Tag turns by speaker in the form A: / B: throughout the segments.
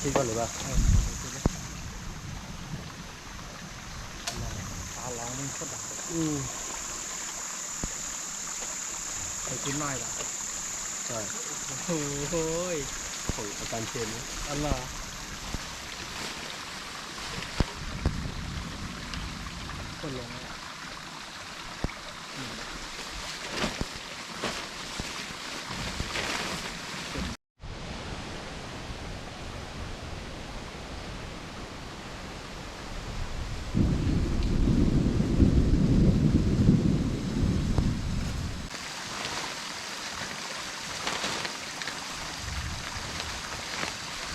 A: กินก่อนหรือเปล่า
B: เออปลาร้องมันโคตรดัง
A: อืม
B: ไปกินหน่อยละ
A: ใช่
B: โอ้โหย
A: ของอาจารย์เชนนะ
B: อันละคนลงเลยอะอืม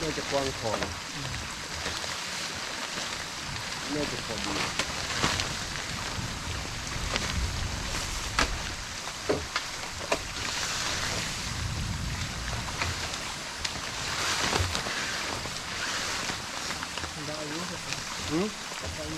A: น่า จะกว้างพอนะน่าจะพอดี
B: ได้อายุเท่าไหร่
A: อืม
B: ได้อายุ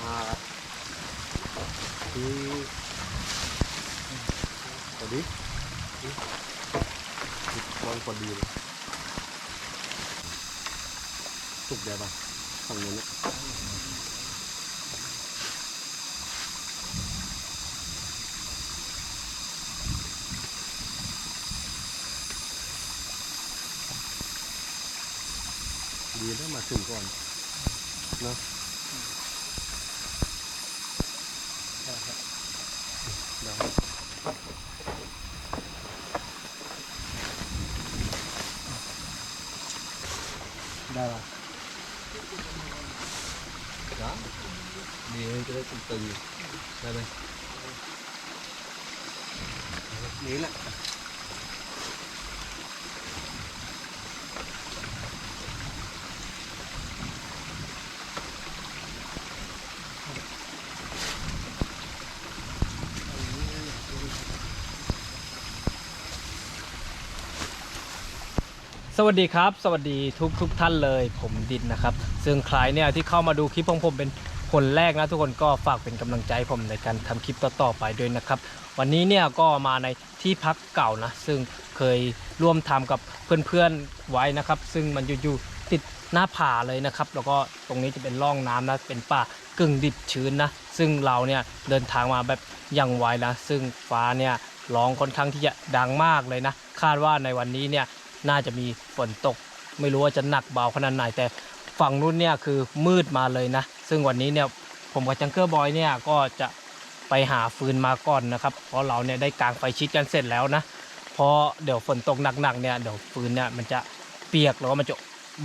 A: ห้าที่พอดี กว้างพอดีเลยสุกได้ปะฝั่งนั้นนะดีนะมาถึงก่อนเนอะ
B: ได้ครับ
A: ได้
B: ได้ละ
A: ได้ดีเลยจะได้ตึงๆได้ไหมนี่แหละ
B: ส วัสดีครับ สวัสดีทุกทุกท่านเลยผมดินนะครับ ซึ่งใครเนี่ยที่เข้ามาดูคลิปของผมเป็นคนแรกนะทุกคนก็ฝากเป็นกำลังใจผมในการทำคลิปต่อๆไปด้วยนะครับ วันนี้เนี่ยก็มาในที่พักเก่านะ ซึ่งเคยร่วมทำกับเพื่อนๆไว้นะครับ ซึ่งมันอยู่ๆติดหน้าผาเลยนะครับ แล้วก็ตรงนี้จะเป็นร่องน้ำนะเป็นป่ากึ่งดิบชื้นนะ ซึ่งเราเนี่ยเดินทางมาแบบอย่างไวนะ ซึ่งฟ้าเนี่ยร้องค่อนข้างที่จะดังมากเลยนะ คาดว่าในวันนี้เนี่ย น่าจะมีฝนตก ไม่รู้ว่าจะหนักเบาขนาดไหนแต่ฝั่งนู้นเนี่ยคือมืดมาเลยนะ ซึ่งวันนี้เนี่ยผมกับจังเกอร์บอยเนี่ยก็จะไปหาฟืนมาก่อนนะครับ เพราะเราเนี่ยได้กางไฟชิดกันเสร็จแล้วนะเพราะเดี๋ยวฝนตกหนักๆเนี่ยเดี๋ยวฟืนเนี่ยมันจะเปียกแล้วก็มันจะ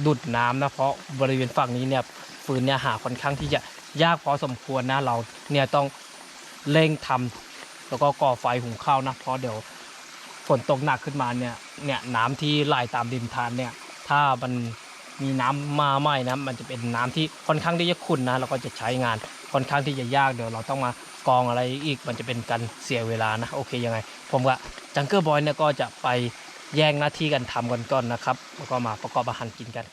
B: ดุดน้ำนะเพราะบริเวณฝั่งนี้เนี่ยฟืนเนี่ยหาค่อนข้างที่จะยากพอสมควรนะเราเนี่ยต้องเร่งทำแล้วก็ก่อไฟหุงข้าวนะเพราะเดี๋ยว ฝนตกหนักขึ้นมาเนี่ยเนี่ยน้ำที่ไหลตามริมทานเนี่ยถ้ามันมีน้ำมาไหม่นะมันจะเป็นน้ำที่ค่อนข้างที่จะขุ่นนะแล้วก็จะใช้งานค่อนข้างที่จะยากเดี๋ยวเราต้องมากองอะไรอีกมันจะเป็นการเสียเวลานะโอเคยังไง ผมกับจังเกอร์บอยเนี่ยก็จะไปแย่งหน้าที่กันทำกันก่อนนะครับแล้วก็มาประกอบอาหารกินกัน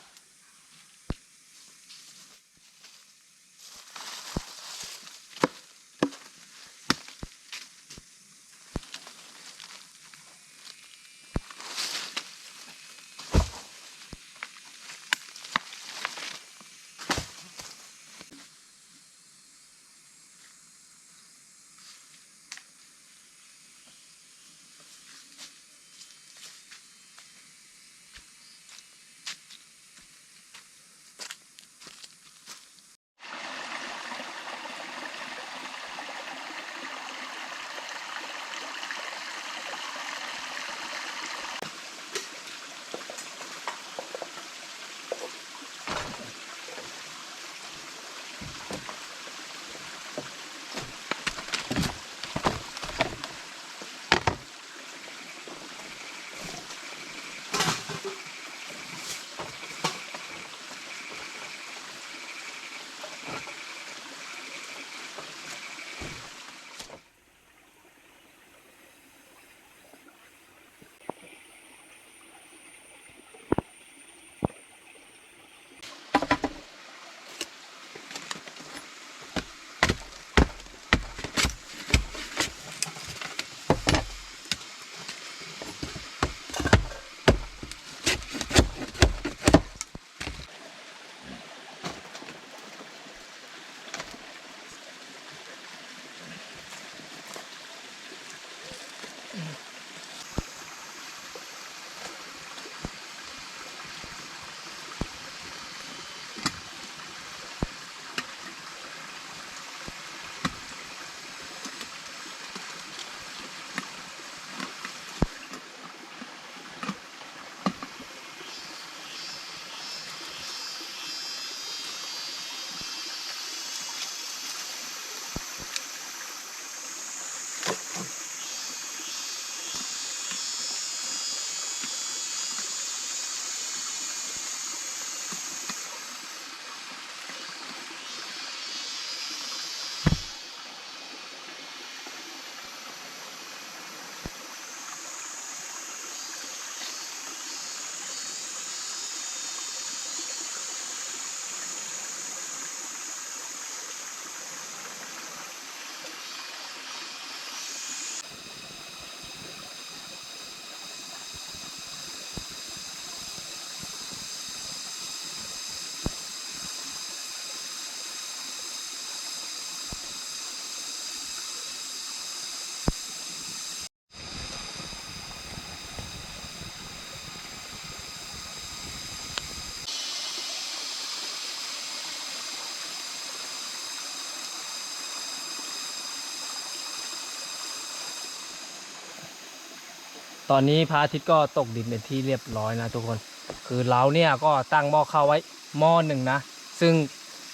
B: ตอนนี้พระอาทิตย์ก็ตกดินเป็นที่เรียบร้อยนะทุกคน คือเราเนี่ยก็ตั้งหม้อข้าวไว้หม้อหนึ่งนะ ซึ่ง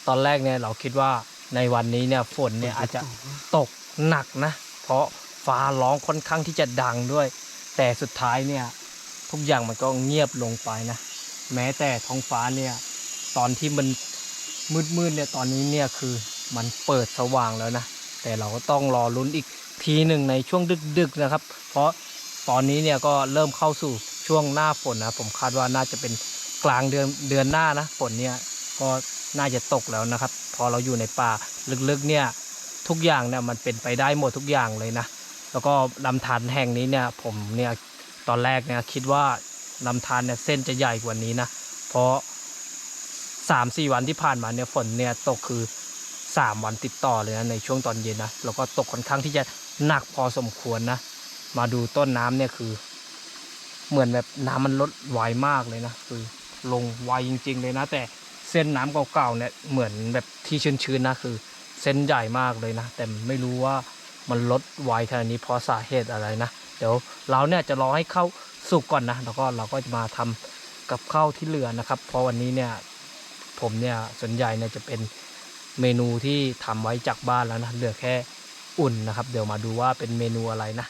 B: ตอนแรกเนี่ยเราคิดว่าในวันนี้เนี่ยฝนเนี่ยอาจจะตกหนักนะ เพราะฟ้าร้องค่อนข้างที่จะดังด้วย แต่สุดท้ายเนี่ยทุกอย่างมันก็เงียบลงไปนะ แม้แต่ท้องฟ้าเนี่ยตอนที่มันมืดๆเนี่ยตอนนี้เนี่ยคือมันเปิดสว่างแล้วนะ แต่เราก็ต้องรอลุ้นอีกทีหนึ่งในช่วงดึกๆนะครับ เพราะ ตอนนี้เนี่ยก็เริ่มเข้าสู่ช่วงหน้าฝนนะผมคาดว่าน่าจะเป็นกลางเดือนเดือนหน้านะฝนเนี่ยก็น่าจะตกแล้วนะครับ พอเราอยู่ในป่าลึกๆเนี่ยทุกอย่างเนี่ยมันเป็นไปได้หมดทุกอย่างเลยนะ แล้วก็ลำธารแห่งนี้เนี่ยผมเนี่ยตอนแรกเนี่ยคิดว่าลำธารเนี่ยเส้นจะใหญ่กว่านี้นะ เพราะสามสี่วันที่ผ่านมาเนี่ยฝนเนี่ยตกคือสามวันติดต่อเลยนะในช่วงตอนเย็นนะแล้วก็ตกค่อนข้างที่จะหนักพอสมควรนะ มาดูต้นน้ำเนี่ยคือ เหมือนแบบน้ำมันลดไวมากเลยนะคือลงไวจริง ๆ เลยนะ แต่เส้นน้ำเก่าๆเนี่ยเหมือนแบบที่ชื้นๆนะคือ เส้นใหญ่มากเลยนะ แต่ไม่รู้ว่ามันลดไวขนาดนี้เพราะสาเหตุอะไรนะ เดี๋ยวเราเนี่ยจะรอให้เข้าสุกก่อนนะแล้วก็เราก็จะมาทำกับข้าวที่เหลือนะครับ เพราะวันนี้เนี่ยผมเนี่ยส่วนใหญ่เนี่ยจะเป็นเมนูที่ทำไว้จากบ้านแล้วนะเหลือแค่อุ่นนะครับ เดี๋ยวมาดูว่าเป็นเมนูอะไรนะ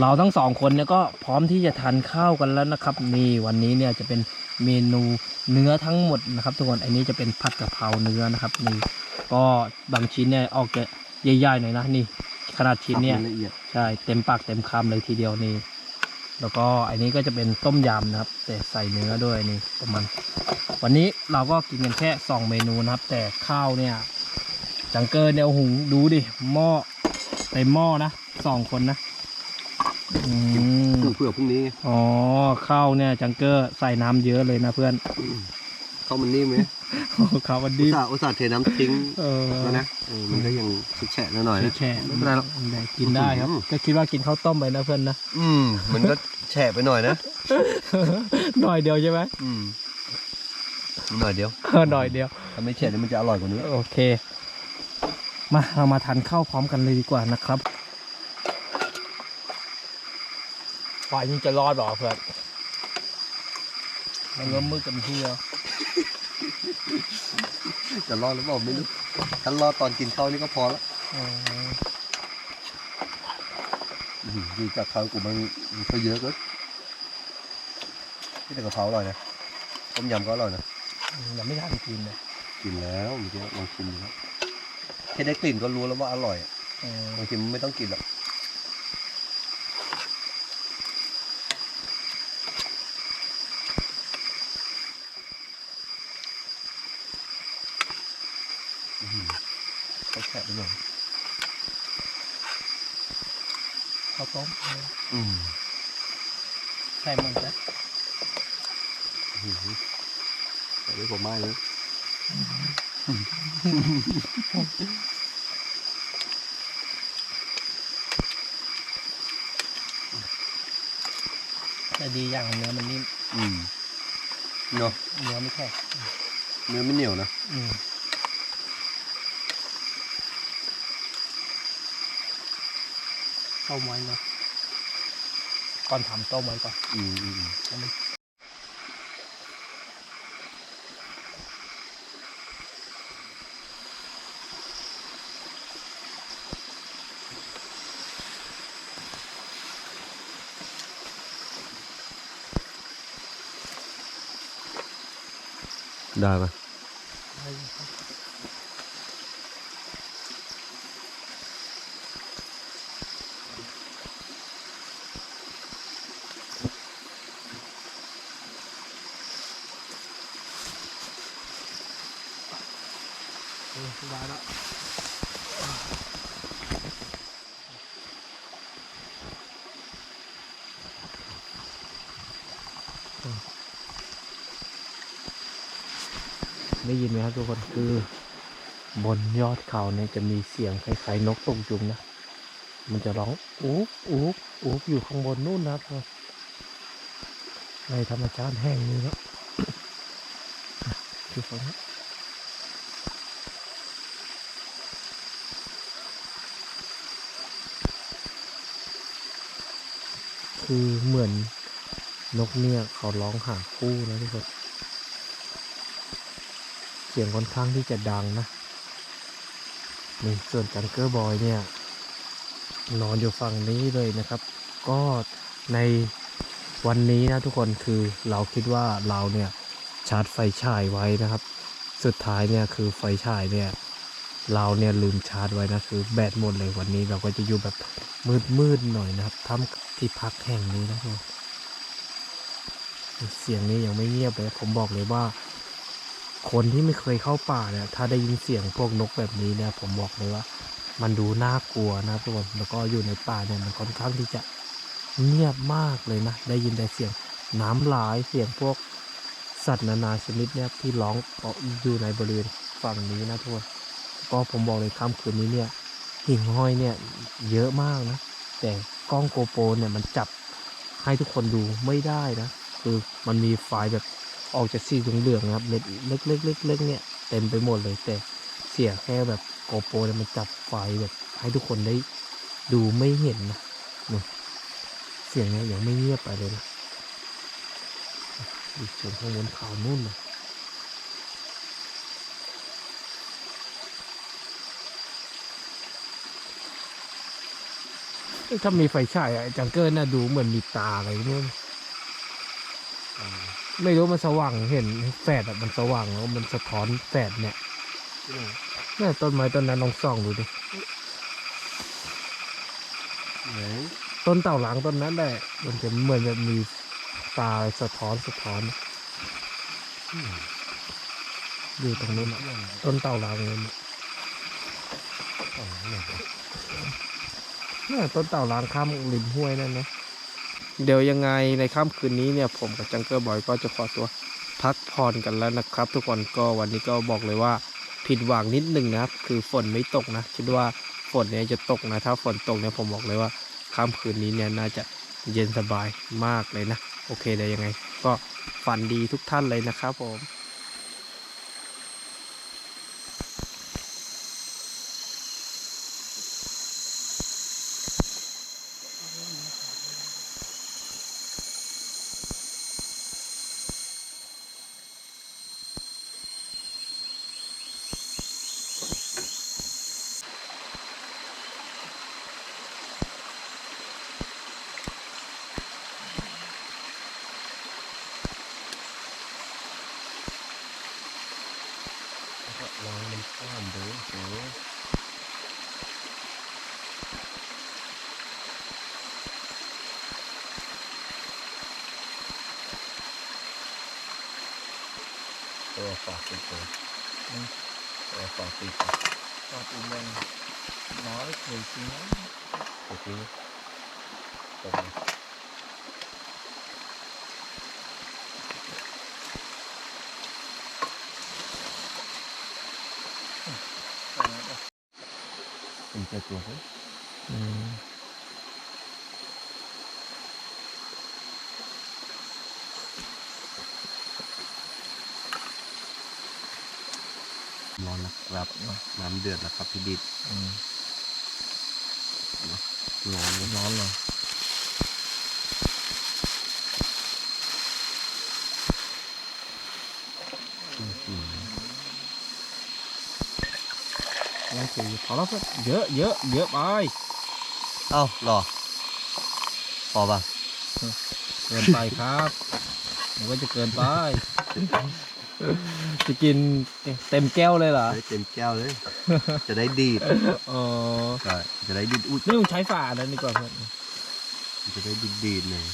B: เราทั้งสองคนเนี่ยก็พร้อมที่จะทานข้าวกันแล้วนะครับนี่วันนี้เนี่ยจะเป็นเมนูเนื้อทั้งหมดนะครับทุกคนอันนี้จะเป็นผัดกะเพราเนื้อนะครับนี่ก็บางชิ้นเนี่ยออกจะใหญ่ๆหน่อยนะนี่ขนาดชิ้นเนี่ย
A: ละเอียด
B: ใช่เต็มปากเต็มคำเลยทีเดียวนี่แล้วก็อันนี้ก็จะเป็นต้มยำนะครับ แต่ใส่เนื้อด้วยนี่ประมาณวันนี้เราก็กินกันแค่สองเมนูนะครับ แต่ข้าวเนี่ยจังเกิลเนี่ยโอ้โหุงดูดิหม้อเต็มหม้อนะสองคนนะ อืม
A: เพื่อเพื่อพรุ่งนี้ไง
B: อ๋อข้าวเนี่ยจังเกอร์ใส่น้ำเยอะเลยนะเพื่อน
A: ข้าวมันนิ่มไหม
B: ข้าววัน
A: อุ
B: ดี
A: ตส่าห์อุตส่าห์เทน้ำทิ้ง
B: เออ
A: แล้วนะเออมันก็ยังแฉะๆหน่อยๆนะ
B: แช่ๆ
A: ไม่เป็นไรหรอก
B: ได้กินได้ครับ
A: อืม
B: ก็คิดว่ากินข้าวต้มไปนะเพื่อนนะ
A: อืมมันก็แฉะไปหน่อยนะ
B: หน่อยเดียวใช่ไหม
A: อืมหน่อยเดียว
B: เออหน่อยเดียว
A: ถ้าไม่แฉะนี่มันจะอร่อยกว่านี้
B: โอเค มาเรามาทานข้าวพร้อมกันเลยดีกว่านะครับ ไฟนี่จะรอดหรอเพื่อนมันก็มืดกันที่แล้ว
A: จะรอดหรือเปล่าไม่รู้ถ้ารอดตอนกินข้าวนี่ก็พอแล้ว
B: อ๋อ
A: อื้อหือดูจากข้าวกูมันมันก็เยอะเกินที่แต่กะเพราอร่อยนะต้มยำก็อร่อยนะ
B: ยังไม่ทานกินเลย
A: กินแล้วเมื่อกี้ลองชิมดูแล้วแค่ได้กลิ่นก็รู้แล้วว่าอร่อยอะ
B: อืม
A: บางทีมันไม่ต้องกินหรอกอื้อหือเขาแฉะไปหน่อย
B: ข้าวต้ม
A: อืม
B: ใช่มันจ้ะ
A: อื้อหือแต่ด้วยผมไม่เลย
B: แต่ดีอย่างเนื้อมันนิ่ม
A: อืมเนาะ
B: เนื้อไม่แข็ง
A: เนื้อไม่เหนียวนะ
B: อืมต้มไว้เนาะ ก่อนทำต้มไว้ก่อน
A: อืมอืมอืม
B: ให้มัน
A: ได้ปะ
B: สบายแล้ว ได้ยินไหมครับทุกคนคือบนยอดเขาเนี่ยจะมีเสียงคล้ายๆนกตกยุงนะ มันจะร้องอู๊บอู๊บอู๊บอยู่ข้างบนนู่นนะครับในธรรมชาติแห่งนี้นะที่ฟังนะคือเหมือน นกเนี่ยเขาร้องหาคู่นะทุกคน เสียงค่อนข้างที่จะดังนะนี่ส่วนจังเกอร์บอยเนี่ย นอนอยู่ฝั่งนี้เลยนะครับ ก็ในวันนี้นะทุกคนคือเราคิดว่าเราเนี่ยชาร์จไฟฉายไว้นะครับ สุดท้ายเนี่ยคือไฟฉายเนี่ย เราเนี่ยลืมชาร์จไว้นะคือแบตหมดเลยวันนี้เราก็จะอยู่แบบมืดๆหน่อยนะครับทำที่พักแห่งนี้นะครับ เสียงนี้ยังไม่เงียบเลย ผมบอกเลยว่า คนที่ไม่เคยเข้าป่าเนี่ย ถ้าได้ยินเสียงพวกนกแบบนี้เนี่ย ผมบอกเลยว่า มันดูน่ากลัวนะทุกคนแล้วก็อยู่ในป่าเนี่ยมันค่อนข้างที่จะเงียบมากเลยนะ ได้ยินแต่เสียงน้ำไหลายเสียงพวกสัตว์นานาชนิดเนี่ยที่ร้องอออยู่ในบริเวณฝั่งนี้นะทุกคนก็ผมบอกเลยค่ำคืนนี้เนี่ยหิ่งห้อยเนี่ยเยอะมากนะ แต่กล้องโกโปรเนี่ยมันจับให้ทุกคนดูไม่ได้นะ คือมันมีไฟแบบออกจากสีเหลืองๆนะครับเม็ดเล็กๆเล็กๆเนี่ยเต็มไปหมดเลยแต่เสียแค่แบบโกโปรเนี่ยมันจับไฟแบบให้ทุกคนได้ดูไม่เห็นนะนเสียงเนี่ยยังไม่เงียบไปเลยนะดูเสียงข้างบนขาวนู่นนะถ้ามีไฟฉายอะจังเกิลน่ะดูเหมือนมีตาอะไรนู่น ไม่รู้มันสว่างเห็นแฝดอะมันสว่างแล้วมันสะท้อนแฝดเนี่ยเนี่ยต้นไม้ต้นนั้นลองส่องดูดิ
A: ไหน
B: ต้นเต่าหลังต้นนั้นแหละมันจะเหมือนแบบมีตาสะท้อนสะท้อนอยู่ตรงนู้นอะต้นเต่าหลังเลยเนี่ยเนี่ยต้นเต่าหลังข้ามริมห้วยนั่นนะ เดี๋ยวยังไงในค่ำคืนนี้เนี่ยผมกับจังเกอร์บอยก็จะขอตัวพักผ่อนกันแล้วนะครับ ทุกคนก็วันนี้ก็บอกเลยว่าผิดหวังนิดหนึ่งนะครับ คือฝนไม่ตกนะ คิดว่าฝนเนี่ยจะตกนะ ถ้าฝนตกเนี่ยผมบอกเลยว่าค่ำคืนนี้เนี่ยน่าจะเย็นสบายมากเลยนะ โอเคเดี๋ยวยังไง ก็ฝันดีทุกท่านเลยนะครับผม
A: ตัวฝากติดตัวตัวฝากติด
B: ก็ปูแมงน้อยเคยจ ริงนะ
A: โอเคตรงเป็นเจอตัวเขา
B: อืม
A: ร้อนนะครับน้ำเดือดแล้วครับพี่ดิด
B: อืม
A: ร้อนเลย
B: ร้อนเลยยังเสียอยู่พอแล้วเพื่อนเยอะเยอะเยอะไป
A: เอ้าหรอพอป่ะ
B: เกินไปครับ มันก็จะเกินไป จะกินเต็มแก้วเลยเหรอ
A: จะได้เต็มแก้วเลย จะได้ดีด
B: อ๋อ
A: ใช่จะได้ดีดอุ้ย
B: นี่มึงใช้ฝาอันนั้นดีกว่าเพื่อน
A: จะได้ดีดดีดๆเลย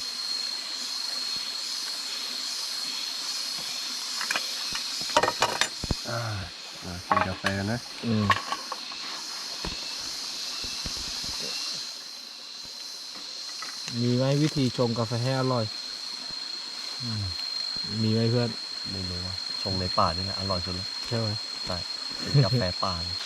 A: อ่าอ่ากินกาแฟกันนะ
B: อืมมีไหมวิธีชงกาแฟให้อร่อย มีไหมเพื่อน
A: ไม่รู้ว่า ชงในป่านี่แหละอร่อยสุดแล้ว
B: ใช่ไหม
A: ใช่เป็นกาแฟป่าเลย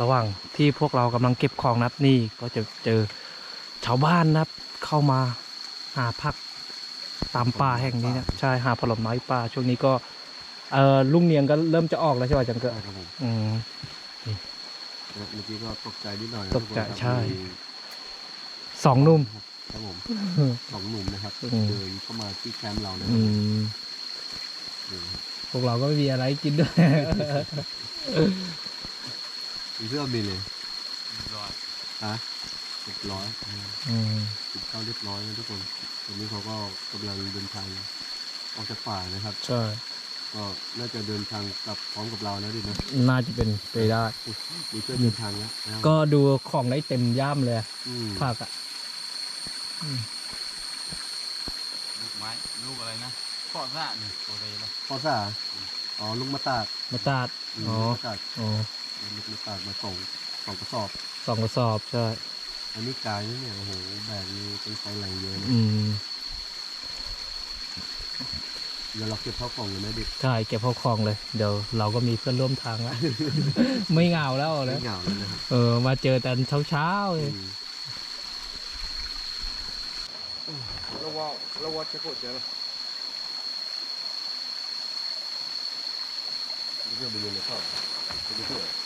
B: ระหว่างที่พวกเรากำลังเก็บของนะครับนี่ก็จะเจอชาวบ้านนะครับ เข้ามาหาผักตามป่าแห่งนี้นะใช่หาผลไม้ป่าช่วงนี้ก็เออลุงเนียงก็เริ่มจะออกแล้วใช่ไหมจังเกิด
A: ใช่ครับผม
B: อืม
A: เมื่อกี้ก็ตกใจนิดหน่อยนะ
B: ตกใจ
A: ทุคนครับ
B: ใช่
A: มี
B: สองหนุ่ม
A: ครับผมสองหนุ่มนะครับ
B: อืม
A: เดินเข้ามาที่แคมป์เรานะค
B: อื
A: รับ
B: ม
A: นี่ครับ
B: พวกเราก็ไม่มีอะไรกินด้วย
A: มีเสื้อมีเลยฮะเรียบร้อย
B: อืม
A: กินข้าวเรียบร้อยนะทุกคนตอนนี้เขาก็กำลังเดินทางออกจากป่านะครับ
B: ใช่
A: ก็น่าจะเดินทางกลับพร้อมกับเรานะดินะ
B: น่าจะเป็นไปได้
A: มีเพื่อนเดินทางแล้วนะครับ
B: ก็ดูของได้เต็มย่ามเลย
A: อืม
B: ผักอะอืม
C: ลูกไม้ ลูกอะไรนะข้อซ่าเนี่ยตัวอะไรนะ
A: พ่อสาอ๋อลุงมาตาก
B: มาตาด
A: อืม
B: อ๋อ
A: ลุงมาตาก
B: อ๋อ
A: ลุงมาตากมาส่งสองกระสอบ
B: สองกระสอบใช่
A: อันนี้กายนะเนี่ยโอ้โหแบกนี่เป็นไฟแรงเยอะนะ
B: อืม
A: เดี๋ยวเราเก็บเข้ากล่องเลยนะดิ
B: ใช่เก็บพวกของเลย เดี๋ยวเราก็มีเพื่อนร่วมทางแล้ว ไม่เหงาแล้ว
A: ไม่
B: นะ
A: เหงาแล้วนะครับ
B: เออ มาเจอแต่เช้าเช้าๆเลย
A: อืม
C: ระวอระวอจะโกรธเจอหรอ
A: Bisogna vedere le cose. Perché tu Delle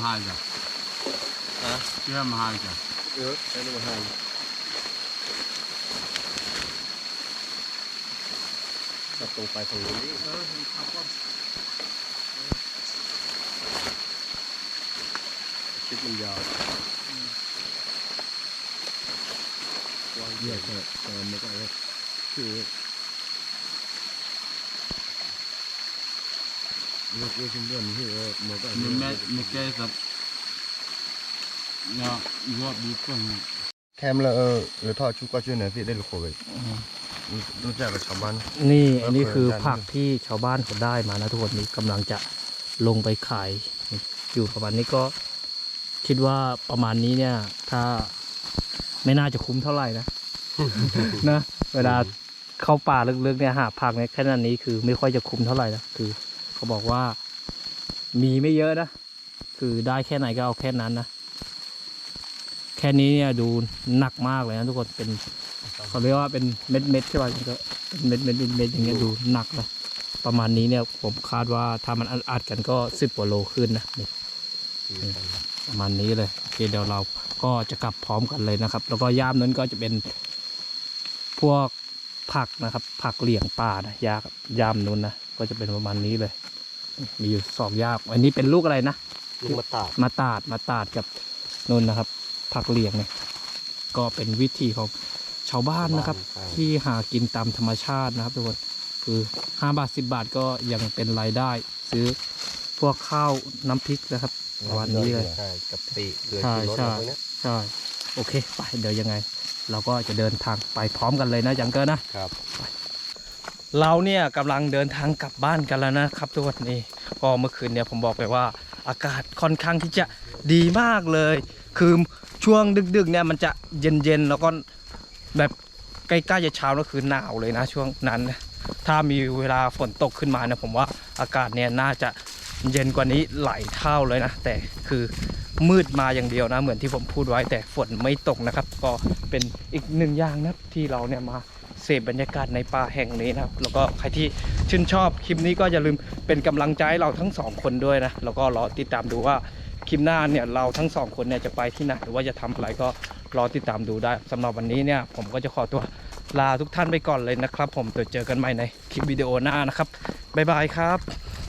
B: น
A: เดียวนี่เออมันก็
C: mình mẹ mình kê tập nhờ góp đi con
A: แคมแล้วเออหรือทอดชุกก็ช่วยหน่อยพี่ได้ลูกโควิดรู้จักกับชาวบ้าน
B: นี่
A: เออ
B: อันนี้คือ
A: เปิดร้าน
B: ผักที่ชาวบ้านเขาได้มานะทุกคนนี้กำลังจะลงไปขายอยู่ประมาณนี้ก็คิดว่าประมาณนี้เนี่ย ถ้าไม่น่าจะคุ้มเท่าไหร่นะ นะ เวลาเข้าป่าลึกๆเนี่ยหาผักเนี่ยแค่นั้นนี้คือไม่ค่อยจะคุ้มเท่าไหร่นะคือ เขาบอกว่ามีไม่เยอะนะ คือได้แค่ไหนก็เอาแค่นั้นนะ แค่นี้เนี่ยดูหนักมากเลยนะทุกคนเป็นเขาเรียกว่าเป็นเม็ดเม็ดๆใช่ป่ะมันก็เป็นเม็ดเม็ดเม็ดๆอย่างเงี้ยดูหนักเลยประมาณนี้เนี่ยผมคาดว่าถ้ามันอัดกันก็สิบกว่าโลขึ้นนะนี่ประมาณนี้เลยโอเคเดี๋ยวเราก็จะกลับพร้อมกันเลยนะครับ แล้วก็ย่ามนั้นก็จะเป็นพวกผักนะครับ ผักเหลี่ยงป่านะยากย่ามนู้นนะ ก็จะเป็นประมาณนี้เลย มีอยู่สองย่ามอันนี้เป็นลูกอะไรนะ
A: ลูกมะตาด
B: มาตาดมาตาดกับนนนะครับ ผักเหลียงเนี่ยก็เป็นวิธีของชาวบ้านนะครับ ที่หากินตามธรรมชาตินะครับทุกคนคือห้าบาทสิบาทก็ยังเป็นรายได้ ซื้อพวกข้าวน้ำพริกนะครับประมาณนี้เลย
A: ใช่กับปีเกลือ
B: ใช่
A: ชูรส
B: ใช่
A: อะไรพวกเนี้ย
B: ใช่โอเค ไปเดี๋ยวยังไง เราก็จะเดินทางไปพร้อมกันเลยนะจังเกิลนะ
A: ครับ
B: เราเนี่ยกำลังเดินทางกลับบ้านกันแล้วนะครับทุกคนนี่ก็เมื่อคืนเนี่ยผมบอกไปว่าอากาศค่อนข้างที่จะดีมากเลย คือช่วงดึกๆเนี่ยมันจะเย็นๆแล้วก็แบบใกล้ๆจะเช้าแล้วคือหนาวเลยนะช่วงนั้นถ้ามีเวลาฝนตกขึ้นมาเนี่ยผมว่าอากาศเนี่ยน่าจะเย็นกว่านี้หลายเท่าเลยนะ แต่คือมืดมาอย่างเดียวนะ เหมือนที่ผมพูดไว้แต่ฝนไม่ตกนะครับ ก็เป็นอีกหนึ่งอย่างนะที่เราเนี่ยมา เสพบรรยากาศในป่าแห่งนี้นะครับแล้วก็ใครที่ชื่นชอบคลิปนี้ก็อย่าลืมเป็นกำลังใจเราทั้งสองคนด้วยนะแล้วก็รอติดตามดูว่าคลิปหน้าเนี่ยเราทั้งสองคนเนี่ยจะไปที่ไหนหรือว่าจะทำอะไรก็รอติดตามดูได้สำหรับวันนี้เนี่ยผมก็จะขอตัวลาทุกท่านไปก่อนเลยนะครับ ผมเดี๋ยวเจอกันใหม่ในคลิปวิดีโอหน้านะครับบ๊ายบายครับ